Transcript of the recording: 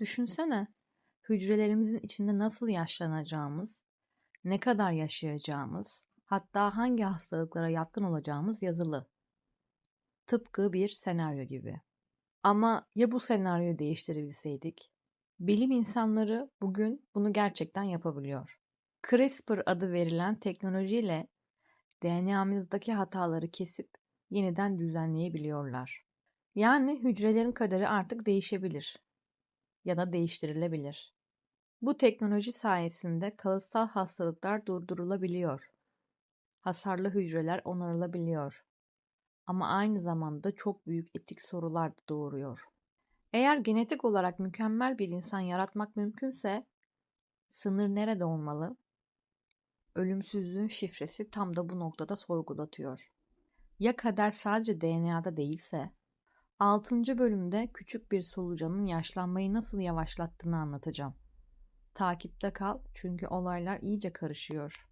Düşünsene, hücrelerimizin içinde nasıl yaşlanacağımız, ne kadar yaşayacağımız, hatta hangi hastalıklara yatkın olacağımız yazılı. Tıpkı bir senaryo gibi. Ama ya bu senaryoyu değiştirebilseydik? Bilim insanları bugün bunu gerçekten yapabiliyor. CRISPR adı verilen teknolojiyle DNA'mızdaki hataları kesip yeniden düzenleyebiliyorlar. Yani hücrelerin kaderi artık değişebilir ya da değiştirilebilir. Bu teknoloji sayesinde kalıtsal hastalıklar durdurulabiliyor. Hasarlı hücreler onarılabiliyor. Ama aynı zamanda çok büyük etik sorular da doğuruyor. Eğer genetik olarak mükemmel bir insan yaratmak mümkünse sınır nerede olmalı? Ölümsüzlüğün şifresi tam da bu noktada sorgulatıyor. Ya kader sadece DNA'da değilse? 6. bölümde küçük bir solucanın yaşlanmayı nasıl yavaşlattığını anlatacağım. Takipte kal çünkü olaylar iyice karışıyor.